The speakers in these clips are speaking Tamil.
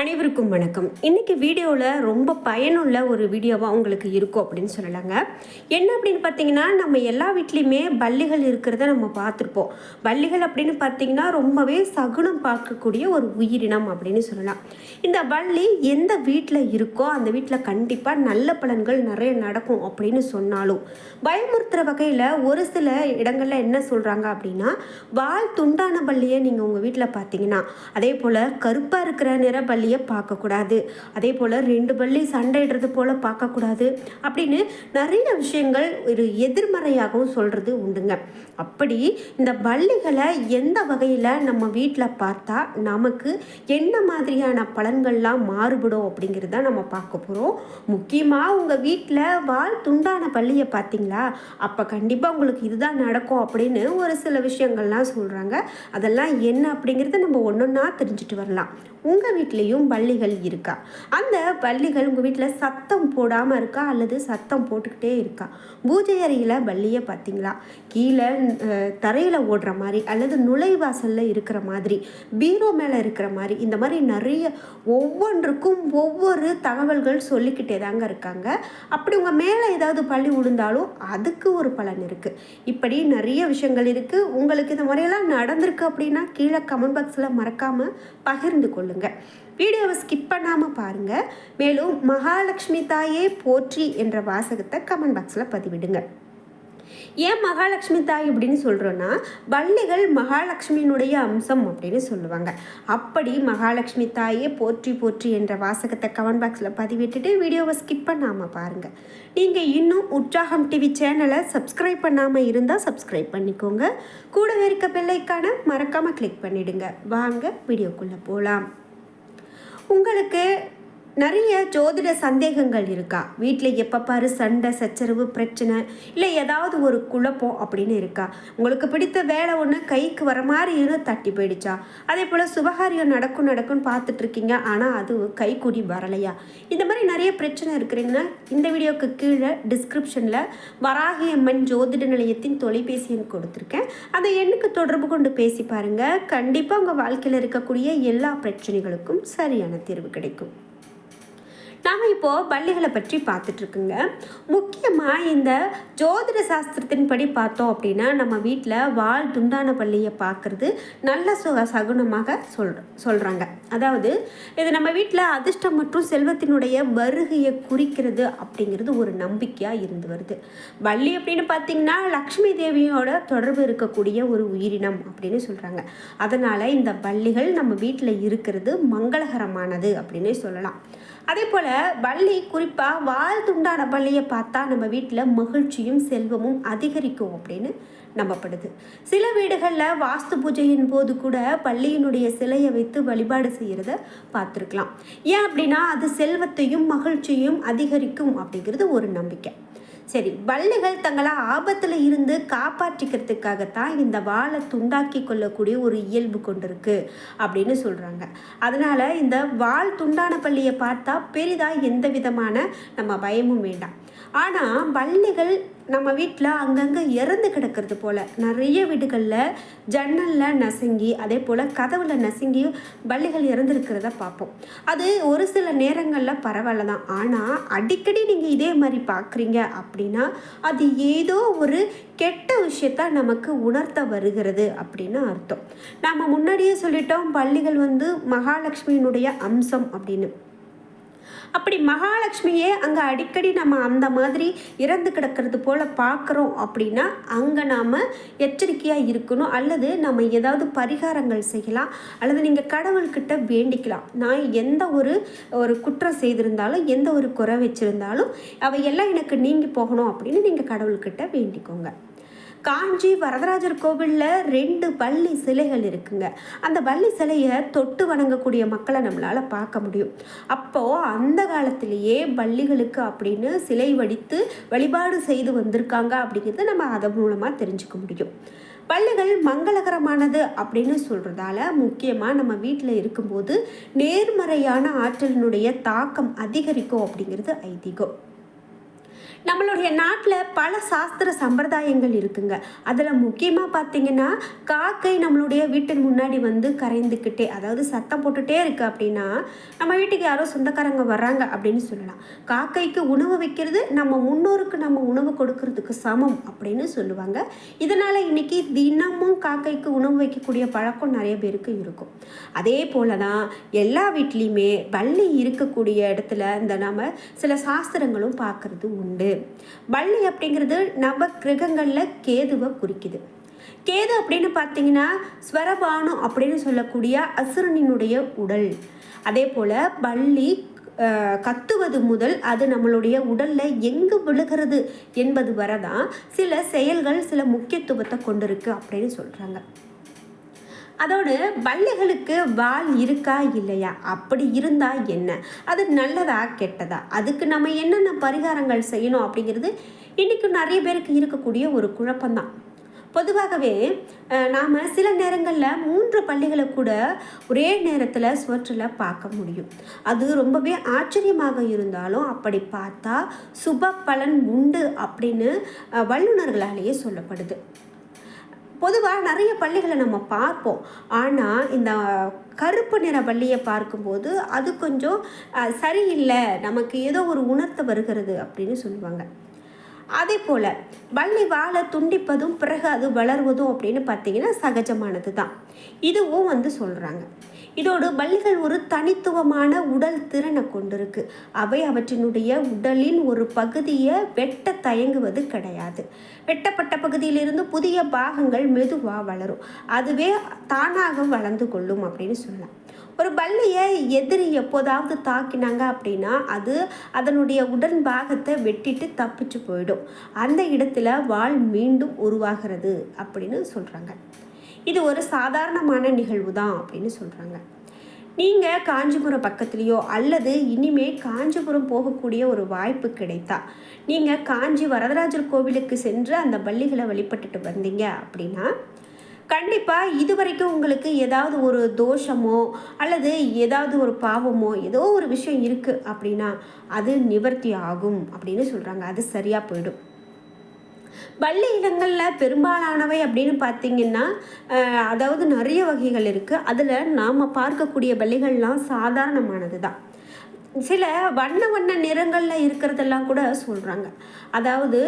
அனைவருக்கும் வணக்கம். இன்றைக்கி வீடியோவில் ரொம்ப பயனுள்ள ஒரு வீடியோவாக உங்களுக்கு இருக்கும் அப்படின்னு சொல்லலாங்க. என்ன அப்படின்னு பார்த்தீங்கன்னா நம்ம எல்லா வீட்லேயுமே பள்ளிகள் இருக்கிறத நம்ம பார்த்துருப்போம். பள்ளிகள் அப்படின்னு பார்த்தீங்கன்னா ரொம்பவே சகுனம் பார்க்கக்கூடிய ஒரு உயிரினம் அப்படின்னு சொல்லலாம். இந்த பள்ளி எந்த வீட்டில் இருக்கோ அந்த வீட்டில் கண்டிப்பாக நல்ல பலன்கள் நிறைய நடக்கும் அப்படின்னு சொன்னாலும் பயமுறுத்துகிற வகையில் ஒரு சில இடங்களில் என்ன சொல்கிறாங்க அப்படின்னா வால் துண்டான பள்ளியை நீங்கள் உங்கள் வீட்டில் பார்த்தீங்கன்னா அதே போல் கருப்பாக இருக்கிற நிற பள்ளி பள்ளியை பார்க்கக்கூடாது. அதே போல் ரெண்டு பள்ளி சண்டையிடுறது போல் பார்க்கக்கூடாது. அப்படின்னு நிறைய விஷயங்கள் ஒரு எதிர்மறையாகவும் சொல்கிறது உண்டுங்க. அப்படி இந்த பள்ளிகளை எந்த வகையில் நம்ம வீட்டில் பார்த்தா நமக்கு என்ன மாதிரியான பலன்கள்லாம் மாறுபடும் அப்படிங்கிறத நம்ம பார்க்க போகிறோம் முக்கியமாக உங்கள் வீட்டில் வாழ் துண்டான பள்ளியை பார்த்தீங்களா? அப்போ கண்டிப்பாக உங்களுக்கு இதுதான் நடக்கும் அப்படின்னு ஒரு சில விஷயங்கள்லாம் சொல்கிறாங்க அதெல்லாம் என்ன அப்படிங்கிறத நம்ம ஒன்று ஒன்றா தெரிஞ்சுட்டு வரலாம். உங்கள் வீட்லேயும் பள்ளிகள் இருக்கா? அந்த பள்ளிகள் உங்கள் வீட்டில் சத்தம் போடாமல் இருக்கா? அல்லது சத்தம் போட்டுக்கிட்டே இருக்கா? பூஜை அறையில் பள்ளியை பார்த்தீங்களா கீழே தரையில் ஓடுற மாதிரி அல்லது நுழைவாசலில் இருக்கிற மாதிரி பீரோ மேலே இருக்கிற மாதிரி இந்த மாதிரி நிறைய ஒவ்வொன்றுக்கும் ஒவ்வொரு தகவல்கள் சொல்லிக்கிட்டே தாங்க இருக்காங்க. அப்படி உங்கள் மேலே ஏதாவது பள்ளி விழுந்தாலும் அதுக்கு ஒரு பலன் இருக்குது இப்படி நிறைய விஷயங்கள் இருக்குது உங்களுக்கு இந்த முறையெல்லாம் நடந்திருக்கு அப்படின்னா கீழே கமெண்ட் பாக்ஸில் மறக்காமல் பகிர்ந்து கொள்ளுங்கள் வீடியோவை ஸ்கிப் பண்ணாமல் பாருங்கள் மேலும் மகாலட்சுமி தாயே போற்றி என்ற வாசகத்தை கமெண்ட் பாக்ஸில் பதிவிடுங்க. ஏன் மகாலட்சுமி தாய் அப்படின்னு சொல்கிறோன்னா வள்ளிகள் மகாலட்சுமியினுடைய அம்சம் அப்படின்னு சொல்லுவாங்க. அப்படி மகாலட்சுமி தாயே போற்றி போற்றி என்ற வாசகத்தை கமெண்ட் பாக்ஸில் பதிவிட்டுட்டு வீடியோவை ஸ்கிப் பண்ணாமல் பாருங்கள் நீங்கள் இன்னும் உற்சாகம் டிவி சேனலை சப்ஸ்கிரைப் பண்ணாமல் இருந்தால் சப்ஸ்கிரைப் பண்ணிக்கோங்க. கூடவே இருக்க பெல்லைக்கான மறக்காமல் கிளிக் பண்ணிவிடுங்க வாங்க வீடியோக்குள்ளே போகலாம் உங்களுக்கு நிறைய ஜோதிட சந்தேகங்கள் இருக்கா? வீட்டில் எப்போ பாரு சண்டை சச்சரவு பிரச்சனை இல்லை ஏதாவது ஒரு குழப்பம் அப்படின்னு இருக்கா? உங்களுக்கு பிடித்த வேலை ஒன்று கைக்கு வர மாதிரி இன்னும் தட்டி போயிடுச்சா? அதே போல் சுபகாரியம் நடக்கும் நடக்கும்னு பார்த்துட்ருக்கீங்க ஆனால் அது கைக்கூடி வரலையா? இந்த மாதிரி நிறைய பிரச்சனை இருக்கிறீங்கன்னா இந்த வீடியோக்கு கீழே டிஸ்கிரிப்ஷனில் வராகியம்மன் ஜோதிட நிலையத்தின் தொலைபேசி எண் கொடுத்துருக்கேன். அந்த எண்ணுக்கு தொடர்பு கொண்டு பேசி பாருங்கள் கண்டிப்பாக உங்கள் வாழ்க்கையில் இருக்கக்கூடிய எல்லா பிரச்சனைகளுக்கும் சரியான தீர்வு கிடைக்கும். நாம் இப்போது பள்ளிகளை பற்றி பார்த்துட்ருக்குங்க. முக்கியமாக இந்த ஜோதிட சாஸ்திரத்தின்படி பார்த்தோம் அப்படின்னா நம்ம வீட்டில் வால் துண்டான பள்ளியை பார்க்குறது நல்ல சுக சகுனமாக சொல் சொல்கிறாங்க அதாவது இது நம்ம வீட்டில் அதிர்ஷ்டம் மற்றும் செல்வத்தினுடைய வருகையை குறிக்கிறது அப்படிங்கிறது ஒரு நம்பிக்கையாக இருந்து வருது. பள்ளி அப்படின்னு பார்த்திங்கன்னா லக்ஷ்மி தேவியோட தொடர்பு இருக்கக்கூடிய ஒரு உயிரினம் அப்படின்னு சொல்கிறாங்க அதனால் இந்த பள்ளிகள் நம்ம வீட்டில் இருக்கிறது மங்களகரமானது அப்படின்னே சொல்லலாம். அதே போல் வள்ளி குறிப்பாக வாழ் துண்டான பள்ளியை பார்த்தா நம்ம வீட்டில் மகிழ்ச்சியும் செல்வமும் அதிகரிக்கும் அப்படின்னு நம்பப்படுது. சில வீடுகளில் வாஸ்து பூஜையின் போது கூட பள்ளியினுடைய சிலையை வைத்து வழிபாடு செய்கிறத பார்த்துருக்கலாம். ஏன் அப்படின்னா அது செல்வத்தையும் மகிழ்ச்சியும் அதிகரிக்கும் அப்படிங்கிறது ஒரு நம்பிக்கை. சரி வள்ளிகள் தங்களை ஆபத்தில் இருந்து காப்பாற்றிக்கிறதுக்காகத்தான் இந்த வாழை துண்டாக்கி கொள்ளக்கூடிய ஒரு இயல்பு கொண்டிருக்கு அப்படின்னு சொல்கிறாங்க அதனால் இந்த வால் துண்டான பள்ளியை பார்த்தா பெரிதாக எந்த விதமான நம்ம பயமும் வேண்டாம். ஆனால் வள்ளிகள் நம்ம வீட்டில் அங்கங்கே இறந்து கிடக்கிறது போல். நிறைய வீடுகளில் ஜன்னலில் நசுங்கி அதே போல் கதவில் நசுங்கி பள்ளிகள் இறந்துருக்கிறத பார்ப்போம். அது ஒரு சில நேரங்களில் பரவாயில்ல தான். ஆனால் அடிக்கடி நீங்கள் இதே மாதிரி பார்க்குறீங்க அப்படின்னா அது ஏதோ ஒரு கெட்ட விஷயத்த நமக்கு உணர்த்த வருகிறது அப்படின்னு அர்த்தம். நாம் முன்னாடியே சொல்லிட்டோம் பள்ளிகள் வந்து மகாலட்சுமியினுடைய அம்சம் அப்படின்னு. அப்படி மகாலட்சுமியே அங்கே அடிக்கடி நம்ம அந்த மாதிரி இறந்து கிடக்கிறது போல் பார்க்குறோம் அப்படின்னா அங்கே நாம் எச்சரிக்கையாக இருக்கணும். அல்லது நம்ம ஏதாவது பரிகாரங்கள் செய்யலாம். அல்லது நீங்கள் கடவுள்கிட்ட வேண்டிக்கலாம். நான் எந்த ஒரு ஒரு குற்றம் செய்திருந்தாலும் எந்த ஒரு குறை வச்சுருந்தாலும் அவையெல்லாம் எனக்கு நீங்கி போகணும் அப்படின்னு நீங்கள் கடவுள்கிட்ட வேண்டிக்கோங்க. காஞ்சி வரதராஜர் கோவிலில் ரெண்டு பள்ளி சிலைகள் இருக்குங்க. அந்த பள்ளி சிலையை தொட்டு வணங்கக்கூடிய மக்களை நம்மளால் பார்க்க முடியும். அப்போது அந்த காலத்திலேயே பள்ளிகளுக்கு அப்படின்னு சிலை வடித்து வழிபாடு செய்து வந்திருக்காங்க அப்படிங்கிறது நம்ம அதன் மூலமாக தெரிஞ்சுக்க முடியும். பள்ளிகள் மங்களகரமானது அப்படின்னு சொல்கிறதால முக்கியமாக நம்ம வீட்டில் இருக்கும்போது நேர்மறையான ஆற்றலினுடைய தாக்கம் அதிகரிக்கும் அப்படிங்கிறது ஐதீகம். நம்மளுடைய நாட்டில் பல சாஸ்திர சம்பிரதாயங்கள் இருக்குங்க. அதில் முக்கியமாக பார்த்தீங்கன்னா காக்கை நம்மளுடைய வீட்டின் முன்னாடி வந்து கரைந்துக்கிட்டே அதாவது சத்தம் போட்டுகிட்டே இருக்குது அப்படின்னா நம்ம வீட்டுக்கு யாரோ சொந்தக்காரங்க வர்றாங்க அப்படின்னு சொல்லலாம். காக்கைக்கு உணவு வைக்கிறது நம்ம முன்னோருக்கு நம்ம உணவு கொடுக்கறதுக்கு சமம் அப்படின்னு சொல்லுவாங்க. இதனால் இன்னைக்கு தினமும் காக்கைக்கு உணவு வைக்கக்கூடிய பழக்கம் நிறைய பேருக்கு இருக்கும். அதே போல தான் எல்லா வீட்லேயுமே பள்ளி இருக்கக்கூடிய இடத்துல இந்த நம்ம சில சாஸ்திரங்களும் பார்க்கறது உண்டு. உண்டு. வள்ளி அப்படிங்கிறது நவ கிரகங்களில் கேதுவை குறிக்குது. கேது அப்படின்னு பார்த்தீங்கன்னா ஸ்வரபானு அப்படின்னு சொல்லக்கூடிய அசுரனினுடைய உடல். அதே போல் பள்ளி கத்துவது முதல் அது நம்மளுடைய உடலில் எங்கு விழுகிறது என்பது வரை தான் சில செயல்கள் சில முக்கியத்துவத்தை கொண்டிருக்கு அப்படின்னு சொல்கிறாங்க அதோடு பள்ளிகளுக்கு வால் இருக்கா இல்லையா? அப்படி இருந்தா என்ன? அது நல்லதா கெட்டதா? அதுக்கு நம்ம என்னென்ன பரிகாரங்கள் செய்யணும் அப்படிங்கிறது இன்றைக்கும் நிறைய பேருக்கு இருக்கக்கூடிய ஒரு குழப்பம்தான். பொதுவாகவே நாம் சில நேரங்களில் மூன்று பள்ளிகளை கூட ஒரே நேரத்தில் சுவற்றில் பார்க்க முடியும். அது ரொம்பவே ஆச்சரியமாக இருந்தாலும் அப்படி பார்த்தா சுப பலன் உண்டு அப்படின்னு வல்லுநர்களாலேயே சொல்லப்படுது. பொதுவாக நிறைய பள்ளிகளை நம்ம பார்ப்போம். ஆனால் இந்த கருப்பு நிற பள்ளியை பார்க்கும்போது அது கொஞ்சம் சரியில்லை. நமக்கு ஏதோ ஒரு உணர்த்த வருகிறது அப்படின்னு சொல்லுவாங்க. அதே போல் வள்ளி வாழை துண்டிப்பதும் பிறகு அது வளர்வதும் அப்படின்னு பார்த்தீங்கன்னா சகஜமானது தான் இதுவும் வந்து சொல்கிறாங்க இதோடு வள்ளிகள் ஒரு தனித்துவமான உடல் திறனை கொண்டிருக்கு. அவை அவற்றினுடைய உடலின் ஒரு பகுதியை வெட்ட தயங்குவது கிடையாது. வெட்டப்பட்ட பகுதியிலிருந்து புதிய பாகங்கள் மெதுவாக வளரும். அதுவே தானாக வளர்ந்து கொள்ளும் அப்படின்னு சொல்லலாம். ஒரு பல்லியை எதிரி எப்போதாவது தாக்கினாங்க அப்படின்னா அது அதனுடைய உடன் பாகத்தை வெட்டிட்டு தப்பிச்சு போயிடும். அந்த இடத்துல வாள் மீண்டும் உருவாகிறது அப்படின்னு சொல்கிறாங்க இது ஒரு சாதாரணமான நிகழ்வு தான் அப்படின்னு சொல்கிறாங்க நீங்கள் காஞ்சிபுரம் பக்கத்துலேயோ அல்லது இனிமே காஞ்சிபுரம் போகக்கூடிய ஒரு வாய்ப்பு கிடைத்தா நீங்கள் காஞ்சி வரதராஜர் கோவிலுக்கு சென்று அந்த பள்ளிகளை வழிபட்டுட்டு வந்தீங்க அப்படின்னா கண்டிப்பாக இது வரைக்கும் உங்களுக்கு ஏதாவது ஒரு தோஷமோ அல்லது ஏதாவது ஒரு பாவமோ ஏதோ ஒரு விஷயம் இருக்குது அப்படின்னா அது நிவர்த்தி ஆகும் அப்படின்னு சொல்கிறாங்க அது சரியாக போயிடும். பள்ளி இனங்களில் பெரும்பாலானவை அப்படின்னு பார்த்தீங்கன்னா அதாவது நிறைய வகைகள் இருக்குது அதில் நாம் பார்க்கக்கூடிய பள்ளிகள்லாம் சாதாரணமானது தான் சில வண்ண வண்ண நிறங்களில் இருக்கிறதெல்லாம் கூட சொல்கிறாங்க அதாவது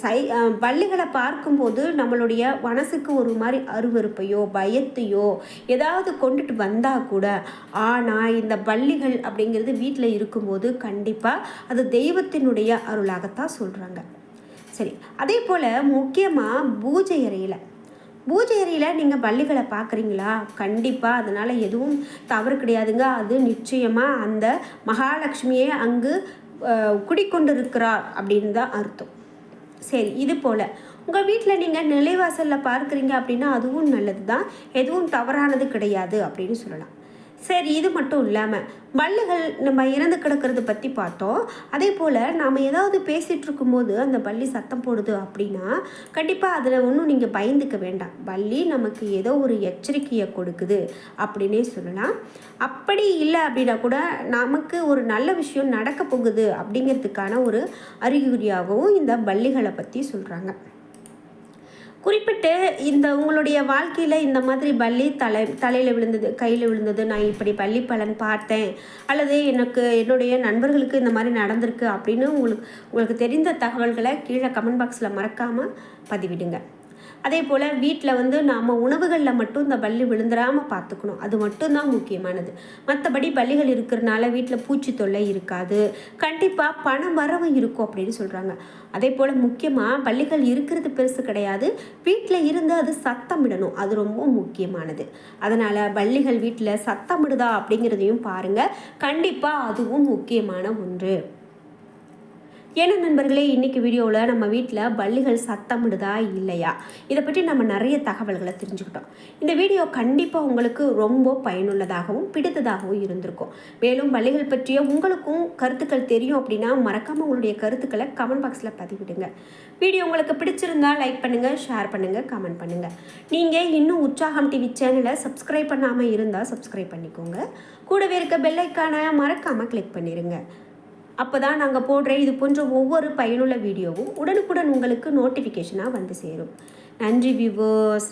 சை பள்ளிகளை பார்க்கும்போது நம்மளுடைய மனசுக்கு ஒரு மாதிரி அருவருப்பையோ பயத்தையோ ஏதாவது கொண்டுட்டு வந்தால் கூட ஆனால் இந்த பள்ளிகள் அப்படிங்கிறது வீட்டில் இருக்கும்போது கண்டிப்பாக அது தெய்வத்தினுடைய அருளாகத்தான் சொல்கிறாங்க சரி அதே போல் முக்கியமாக பூஜை அறையில் பூஜை அறையில் நீங்கள் பள்ளிகளை பார்க்குறீங்களா? கண்டிப்பாக அதனால் எதுவும் தவறு கிடையாதுங்க. அது நிச்சயமாக அந்த மகாலட்சுமியை அங்கு குடிக்கொண்டிருக்கிறார் அப்படின்னு தான் அர்த்தம். சரி இது போல். உங்கள் வீட்டில் நீங்கள் நிலைவாசலில் பார்க்குறீங்க அப்படின்னா அதுவும் நல்லது தான் எதுவும் தவறானது கிடையாது அப்படின்னு சொல்லலாம். சரி இது மட்டும் இல்லாமல் பல்லுகள் நம்ம இறந்து கிடக்கிறது பற்றி பார்த்தோம். அதே போல் நாம் ஏதாவது பேசிகிட்டு இருக்கும்போது அந்த பள்ளி சத்தம் போடுது அப்படின்னா கண்டிப்பாக அதில் ஒன்றும் நீங்கள் பயந்துக்க வேண்டாம். பள்ளி நமக்கு ஏதோ ஒரு எச்சரிக்கையை கொடுக்குது அப்படின்னே சொல்லலாம். அப்படி இல்லை அப்படின்னா கூட நமக்கு ஒரு நல்ல விஷயம் நடக்க போகுது அப்படிங்கிறதுக்கான ஒரு அறிகுறியாகவும் இந்த பள்ளிகளை பற்றி சொல்கிறாங்க குறிப்பிட்டு இந்த உங்களுடைய வாழ்க்கையில் இந்த மாதிரி பள்ளி தலை தலையில் விழுந்தது கையில் விழுந்தது நான் இப்படி பள்ளி பலன் பார்த்தேன் அல்லது எனக்கு என்னுடைய நண்பர்களுக்கு இந்த மாதிரி நடந்திருக்கு அப்படின்னு உங்களுக்கு உங்களுக்கு தெரிந்த தகவல்களை கீழே கமெண்ட் பாக்ஸில் மறக்காமல் பதிவிடுங்க. அதே போல் வீட்டில் வந்து நாம் உணவுகளில் மட்டும் இந்த பள்ளி விழுந்துடாமல் பார்த்துக்கணும் அது மட்டும்தான் முக்கியமானது. மற்றபடி பள்ளிகள் இருக்கிறனால வீட்டில் பூச்சி தொல்லை இருக்காது. கண்டிப்பாக பணம் வரவு இருக்கும் அப்படின்னு சொல்கிறாங்க அதே போல் முக்கியமாக பள்ளிகள் இருக்கிறது பெருசு கிடையாது. வீட்டில் இருந்து அது சத்தமிடணும். அது ரொம்ப முக்கியமானது. அதனால் பள்ளிகள் வீட்டில் சத்தமிடுதா அப்படிங்கிறதையும் பாருங்கள் கண்டிப்பாக அதுவும் முக்கியமான ஒன்று. ஏன்னா நண்பர்களே இன்றைக்கி வீடியோவில் நம்ம வீட்டில் பள்ளிகள் சத்தமிடுதா இல்லையா? இதை பற்றி நம்ம நிறைய தகவல்களை தெரிஞ்சுக்கிட்டோம். இந்த வீடியோ கண்டிப்பாக உங்களுக்கு ரொம்ப பயனுள்ளதாகவும் பிடித்ததாகவும் இருந்திருக்கும். மேலும் பள்ளிகள் பற்றிய உங்களுக்கும் கருத்துக்கள் தெரியும் அப்படின்னா மறக்காமல் உங்களுடைய கருத்துக்களை கமெண்ட் பாக்ஸில் பதிவிடுங்க. வீடியோ உங்களுக்கு பிடிச்சிருந்தா லைக் பண்ணுங்கள் ஷேர் பண்ணுங்கள் கமெண்ட் பண்ணுங்கள் நீங்கள் இன்னும் உற்சாகம் டிவி சேனலை சப்ஸ்கிரைப் பண்ணாமல் இருந்தால் சப்ஸ்கிரைப் பண்ணிக்கோங்க. கூடவே இருக்க பெல்லைக்கான மறக்காமல் கிளிக் பண்ணிடுங்க அப்போ தான் நாங்கள் போடுற இது போன்ற ஒவ்வொரு பயனுள்ள வீடியோவும் உடனுக்குடன் உங்களுக்கு நோட்டிஃபிகேஷனாக வந்து சேரும். நன்றி வியூவர்ஸ்